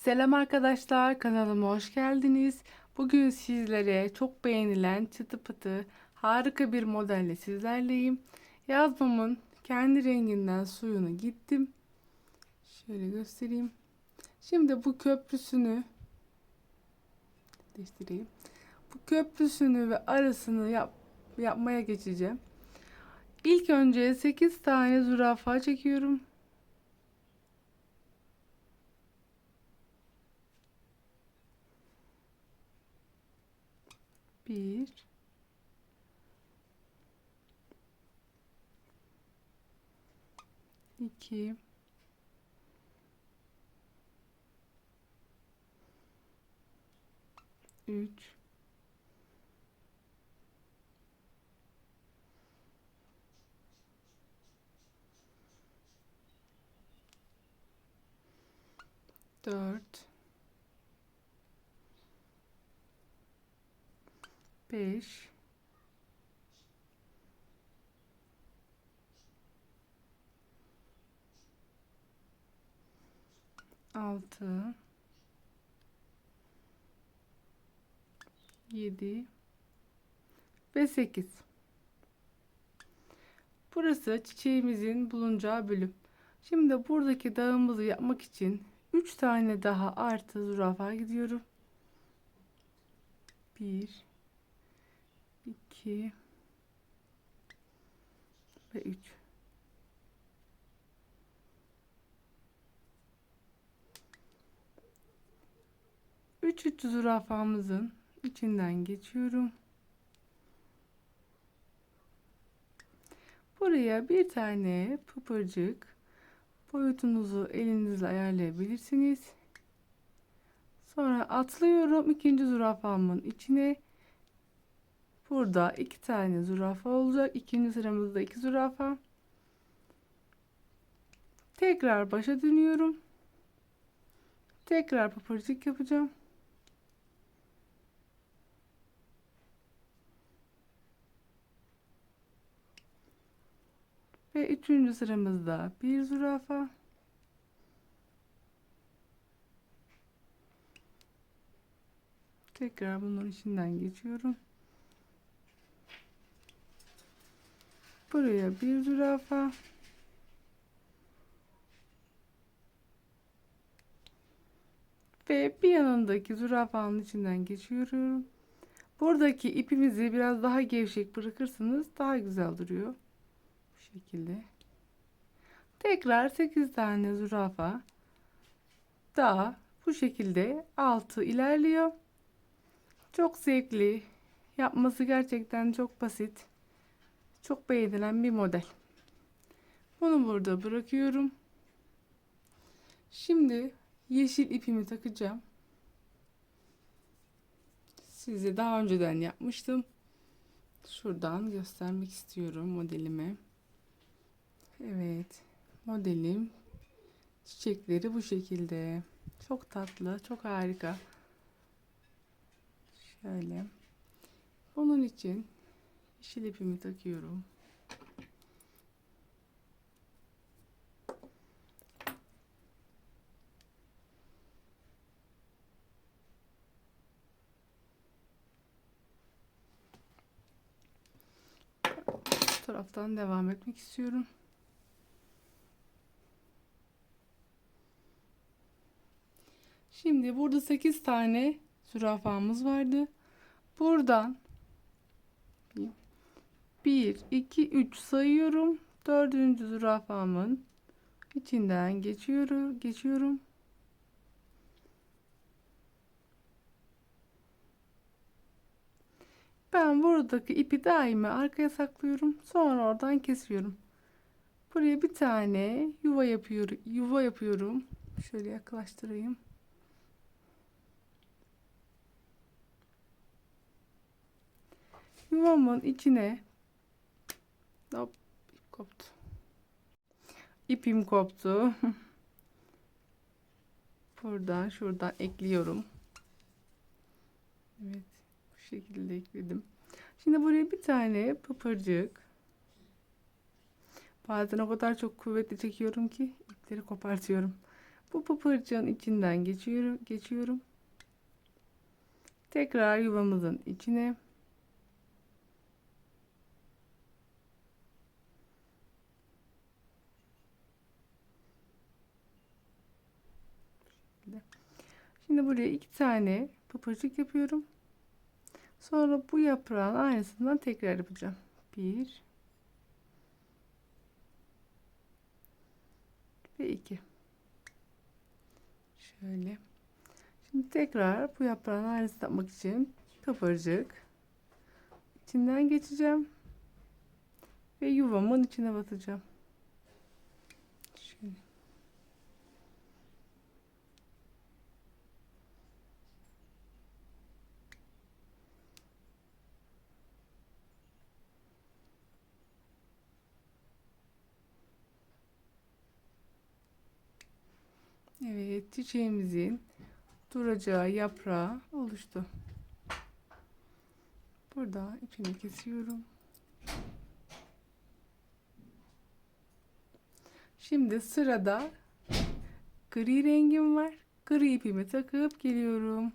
Selam arkadaşlar, kanalıma hoş geldiniz. Bugün sizlere çok beğenilen çıtı pıtı harika bir modelle sizlerleyim. Yazmamın kendi renginden suyunu gittim. Şöyle göstereyim. Şimdi bu köprüsünü değiştireyim. Bu köprüsünü ve arasını yap, yapmaya geçeceğim. İlk önce 8 tane zürafa çekiyorum. Bir. iki, Üç. Dört. Beş. Altı. Yedi. Ve sekiz. Burası çiçeğimizin bulunacağı bölüm. Şimdi buradaki dağımızı yapmak için 3 tane daha artı zürafa gidiyorum. 1 2 ve 3 3 3 zürafamızın içinden geçiyorum. Buraya bir tane pıpırcık boyutunuzu elinizle ayarlayabilirsiniz. Sonra atlıyorum ikinci zürafamın içine. Burada iki tane zürafa olacak. İkinci sıramızda iki zürafa. Tekrar başa dönüyorum. Tekrar pıpırcık yapacağım. Ve üçüncü sıramızda bir zürafa. Tekrar bunun içinden geçiyorum. Buraya bir zürafa. Ve bir yanındaki zürafanın içinden geçiyorum. Buradaki ipimizi biraz daha gevşek bırakırsanız daha güzel duruyor. Bu şekilde. Tekrar 8 tane zürafa daha bu şekilde altı ilerliyor. Çok zevkli. Yapması gerçekten çok basit. Çok beğenilen bir model. Bunu burada bırakıyorum. Şimdi yeşil ipimi takacağım. Size daha önceden yapmıştım. Şuradan göstermek istiyorum modelimi. Evet. Modelim çiçekleri bu şekilde. Çok tatlı, çok harika. Şöyle. Bunun için yeşil ipimi takıyorum. Bu taraftan devam etmek istiyorum. Şimdi burada 8 tane zürafamız vardı. Buradan 1, 2, 3 sayıyorum. Dördüncü zürafamın içinden geçiyorum. geçiyorum. Ben buradaki ipi daima arkaya saklıyorum. Sonra oradan kesiyorum. Buraya bir tane yuva yapıyorum. Yuva yapıyorum. Şöyle yaklaştırayım. Yuvamın içine hop ip koptu. İpim koptu. Buradan şuradan ekliyorum. Evet. Bu şekilde ekledim. Şimdi buraya bir tane pıpırcık. Bazen o kadar çok kuvvetli çekiyorum ki ipleri kopartıyorum. Bu pıpırcığın içinden geçiyorum, geçiyorum. Tekrar yuvamızın içine. Şimdi buraya iki tane pıpırcık yapıyorum. Sonra bu yaprağın aynısından tekrar yapacağım. Bir ve iki. Şöyle. Şimdi tekrar bu yaprağın aynısını yapmak için pıpırcık içinden geçeceğim ve yuvamın içine batacağım. Şöyle. Evet, çiçeğimizin duracağı yaprağı oluştu. Burada ipini kesiyorum. Şimdi sırada gri rengim var. Gri ipimi takıp geliyorum.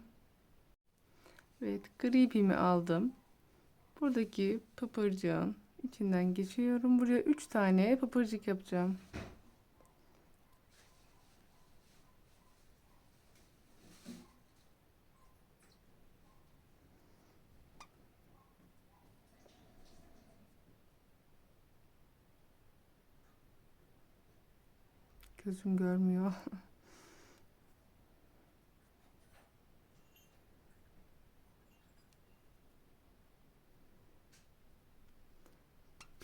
Evet, gri ipimi aldım. Buradaki pıpırcığın içinden geçiyorum. Buraya 3 tane pıpırcık yapacağım. Gözüm görmüyor.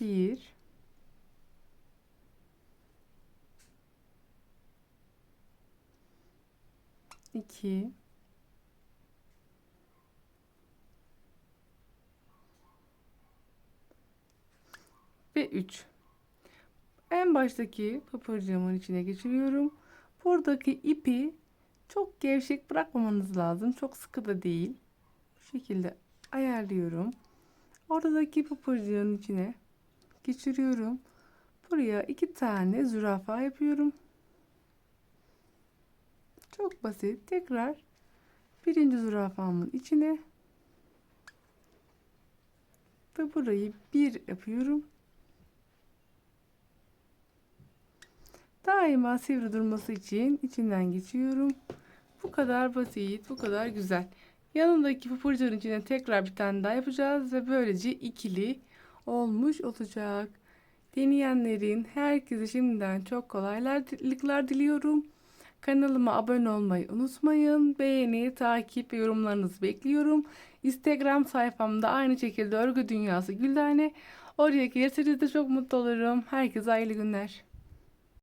Bir. iki ve 3. En baştaki pıpırcığımın içine geçiriyorum. Buradaki ipi çok gevşek bırakmamanız lazım. Çok sıkı da değil. Bu şekilde ayarlıyorum. Oradaki pıpırcığın içine geçiriyorum. Buraya iki tane zürafa yapıyorum. Çok basit. Tekrar birinci zürafamın içine ve burayı bir yapıyorum. Daima sivri durması için içinden geçiyorum. Bu kadar basit, bu kadar güzel. Yanındaki pupurcunun içine tekrar bir tane daha yapacağız ve böylece ikili olmuş olacak. Deneyenlerin herkese şimdiden çok kolaylıklar diliyorum. Kanalıma abone olmayı unutmayın. Beğeni, takip ve yorumlarınızı bekliyorum. Instagram sayfamda aynı şekilde Örgü Dünyası Güldane. Oraya gelirseniz de çok mutlu olurum. Herkese hayırlı günler.